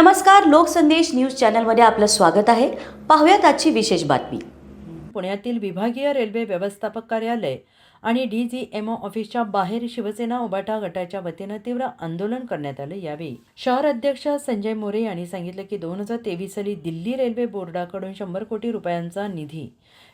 नमस्कार लोकसंदेश न्यूज चॅनलमध्ये आपलं स्वागत आहे. पाहुयात आजची विशेष बातमी. पुण्यातील विभागीय रेल्वे व्यवस्थापक कार्यालय आणि डी जी एम ओ ऑफिसच्या बाहेर शिवसेना उबाटा गटाच्या वतीनं तीव्र आंदोलन करण्यात आलं यावेळी. शहर अध्यक्ष संजय मोरे यांनी सांगितलं की दोन हजार तेवीस साली दिल्ली रेल्वे बोर्डाकडून शंभर कोटी रुपयांचा निधी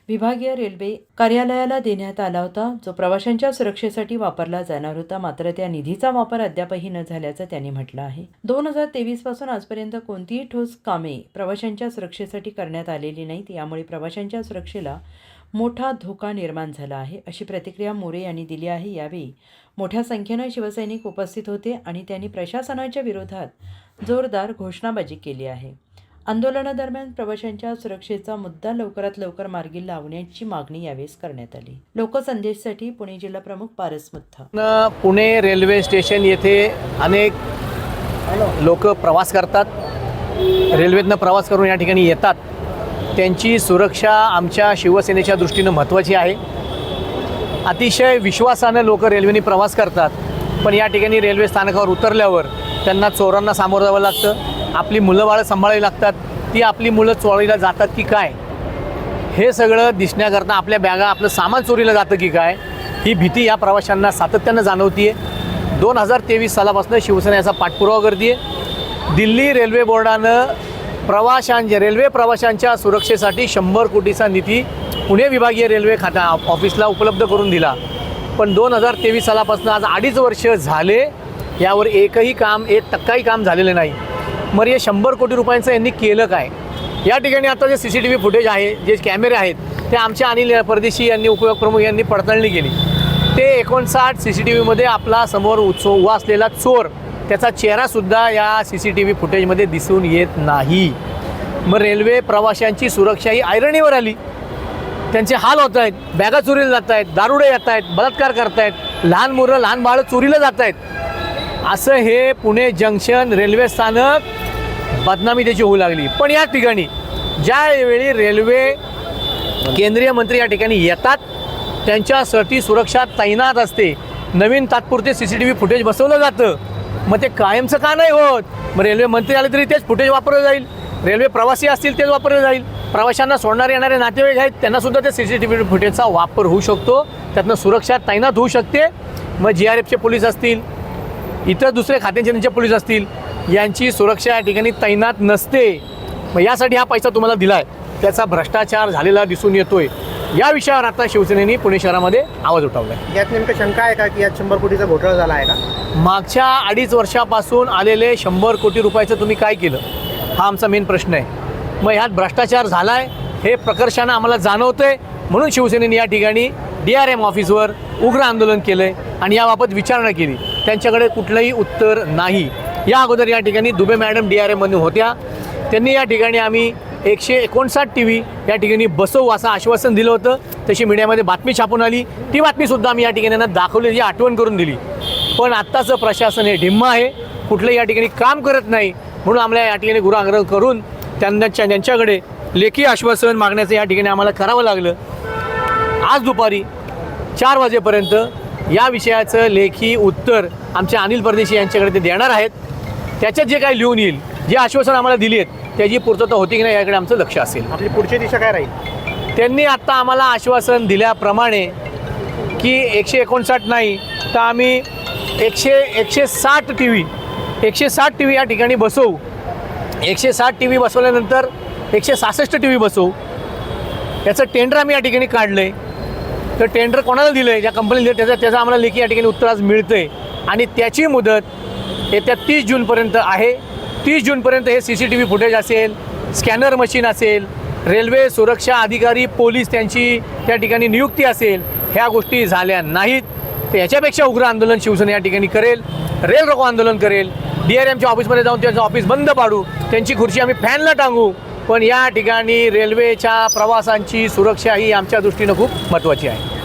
विभागीय रेल्वे कार्यालयाला देण्यात आला होता. जो प्रवाशांच्या सुरक्षेसाठी वापरला जाणार होता मात्र त्या निधीचा वापर अद्यापही न झाल्याचं त्यांनी म्हटलं आहे. दोन हजार तेवीसपासून आजपर्यंत कोणतीही ठोस कामे प्रवाशांच्या सुरक्षेसाठी करण्यात आलेली नाहीत. यामुळे प्रवाशांच्या सुरक्षेला मोठा धोका निर्माण झाला आहे अशी प्रतिक्रिया मोरे यांनी दिली आहे यावेळी. मोठ्या संख्येनं शिवसैनिक उपस्थित होते आणि त्यांनी प्रशासनाच्या विरोधात जोरदार घोषणाबाजी केली आहे. आंदोलनादरम्यान प्रवाशांच्या सुरक्षेचा मुद्दा लवकरात लवकर मार्गी लावण्याची मागणी यावेळेस करण्यात आली. लोकसंदेशसाठी पुणे जिल्हा प्रमुख पारस मुथा पुणे रेल्वे स्टेशन येथे अनेक लोक प्रवास करतात. रेल्वेतनं प्रवास करून या ठिकाणी येतात. त्यांची सुरक्षा आमच्या शिवसेनेच्या दृष्टीनं महत्त्वाची आहे. अतिशय विश्वासानं लोक रेल्वेने प्रवास करतात पण या ठिकाणी रेल्वे स्थानकावर उतरल्यावर त्यांना चोरांना सामोरं जावं लागतं आपली मुलं बाळं सांभाळावी लागतात ती आपली मुलं चोरीला जातात की काय? हे सगळं दिसण्याकरता आपल्या बॅगा आपलं सामान चोरीला जातं की काय? ही भीती या प्रवाशांना सातत्यानं जाणवतीये. दोन हजार तेवीस सालापासून शिवसेना याचा पाठपुरावा करते दिल्ली रेल्वे बोर्डानं प्रवाशांच्या रेल्वे प्रवाशांच्या सुरक्षेसाठी शंभर कोटीचा निधी पुणे विभागीय रेल्वे खाता ऑफिसला उपलब्ध करून दिला. पण दोन हजार तेवीस सालापासून आज अडीच वर्ष झाले यावर एकही काम एक टक्काही काम झालेलं नाही. मग हे शंभर कोटी रुपयांचं यांनी केलं काय? या ठिकाणी आता जे C C T V footage आहे जे कॅमेरे आहेत ते आमच्या अनिल परदेशी यांनी उपयोग प्रमुख यांनी पडताळणी केली. ते एकोणसाठ सी सी टी व्हीमध्ये आपला समोर उत्सव उभा असलेला चोर त्याचा चेहरासुद्धा या सी सी टी व्ही फुटेजमध्ये दिसून येत नाही. मग रेल्वे प्रवाशांची सुरक्षा ही ऐरणीवर आली. त्यांचे हाल होत आहेत. बॅगा चोरीला जात आहेत दारुडे येत आहेत बलात्कार करतायत लहान मुलं लहान बाळं चोरीला जात आहेत. असं हे पुणे जंक्शन रेल्वे स्थानक बदनामी त्याची होऊ लागली. पण या ठिकाणी ज्यावेळी रेल्वे केंद्रीय मंत्री या ठिकाणी येतात त्यांच्यासाठी सुरक्षा तैनात असते. नवीन तात्पुरते C C T V footage बसवलं जातं. मग ते कायमचं का नाही होत? मग रेल्वे मंत्री आले तरी तेच फुटेज वापरलं जाईल. रेल्वे प्रवासी असतील तेच वापरलं जाईल. प्रवाशांना सोडणारे येणारे नातेवाईक आहेत त्यांना सुद्धा त्या सी सी टी व्ही फुटेजचा वापर होऊ शकतो. त्यातनं सुरक्षा तैनात होऊ शकते. मग जी आर एफचे पोलीस असतील इतर दुसरे खात्यांचे त्यांचे पोलीस असतील यांची सुरक्षा या ठिकाणी तैनात नसते. मग यासाठी हा पैसा तुम्हाला दिला आहे त्याचा भ्रष्टाचार झालेला दिसून येतोय. या विषयावर आता शिवसेनेने पुणे शहरामध्ये आवाज उठवला आहे यात नेमकं शंका आहे का की यात शंभर कोटीचा घोटाळा झाला आहे का? मागच्या अडीच वर्षापासून आलेले शंभर कोटी रुपयाचं तुम्ही काय केलं? हा आमचा मेन प्रश्न आहे. मग ह्यात भ्रष्टाचार झाला आहे हे प्रकर्षानं आम्हाला जाणवतंय म्हणून शिवसेनेने या ठिकाणी डी आर एम ऑफिसवर उग्र आंदोलन केलं आहे आणि याबाबत विचारणा केली. त्यांच्याकडे कुठलंही उत्तर नाही. या अगोदर या ठिकाणी दुबे मॅडम डी आर एममधून होत्या. त्यांनी या ठिकाणी आम्ही एकशे एकोणसाठ टी व्ही या ठिकाणी बसवू असं आश्वासन दिलं होतं. तशी मीडियामध्ये बातमी छापून आली. ती बातमीसुद्धा आम्ही या ठिकाणी दाखवलेली दाखवली आठवण करून दिली. पण आत्ताचं प्रशासन हे ढिम्म आहे. कुठलंही या ठिकाणी काम करत नाही. म्हणून आम्हाला या ठिकाणी गुराग्रह करून त्यांच्या त्यांच्याकडे लेखी आश्वासन मागण्याचं या ठिकाणी आम्हाला करावं लागलं. आज दुपारी चार वाजेपर्यंत या विषयाचं लेखी उत्तर आमच्या अनिल परदेशी यांच्याकडे ते देणार आहेत. त्याच्यात जे काही लिहून येईल जे आश्वासन आम्हाला दिली आहेत त्याची पूर्तता होती की नाही याकडे आमचं लक्ष असेल. आपली पुढची दिशा काय राहील? त्यांनी आत्ता आम्हाला आश्वासन दिल्याप्रमाणे की एकशे एकोणसाठ नाही तर आम्ही एकशे एकशे साठ टी व्ही एकशे साठ टी व्ही या ठिकाणी बसवू. एकशे साठ टी व्ही बसवल्यानंतर एकशे सहासष्ट टी व्ही बसवू. याचं टेंडर आम्ही या ठिकाणी काढलं आहे तर टेंडर कोणाला दिलं आहे ज्या कंपनीला दिलं त्याचं त्याचं आम्हाला लेखी या ठिकाणी उत्तर आज मिळतं आहे आणि त्याची मुदत येत्या तीस जूनपर्यंत आहे. तीस जूनपर्यंत हे C C T V footage असेल स्कॅनर मशीन असेल रेल्वे सुरक्षा अधिकारी पोलीस त्यांची त्या ठिकाणी नियुक्ती असेल ह्या गोष्टी झाल्या नाहीत. तर याच्यापेक्षा उग्र आंदोलन शिवसेना या ठिकाणी करेल रेल रोको आंदोलन करेल. डी आर एमच्या ऑफिसमध्ये जाऊन त्यांचं ऑफिस बंद पाडू त्यांची खुर्ची आम्ही फॅनला टांगू. पण या ठिकाणी रेल्वेच्या प्रवासांची सुरक्षा ही आमच्या दृष्टीनं खूप महत्त्वाची आहे.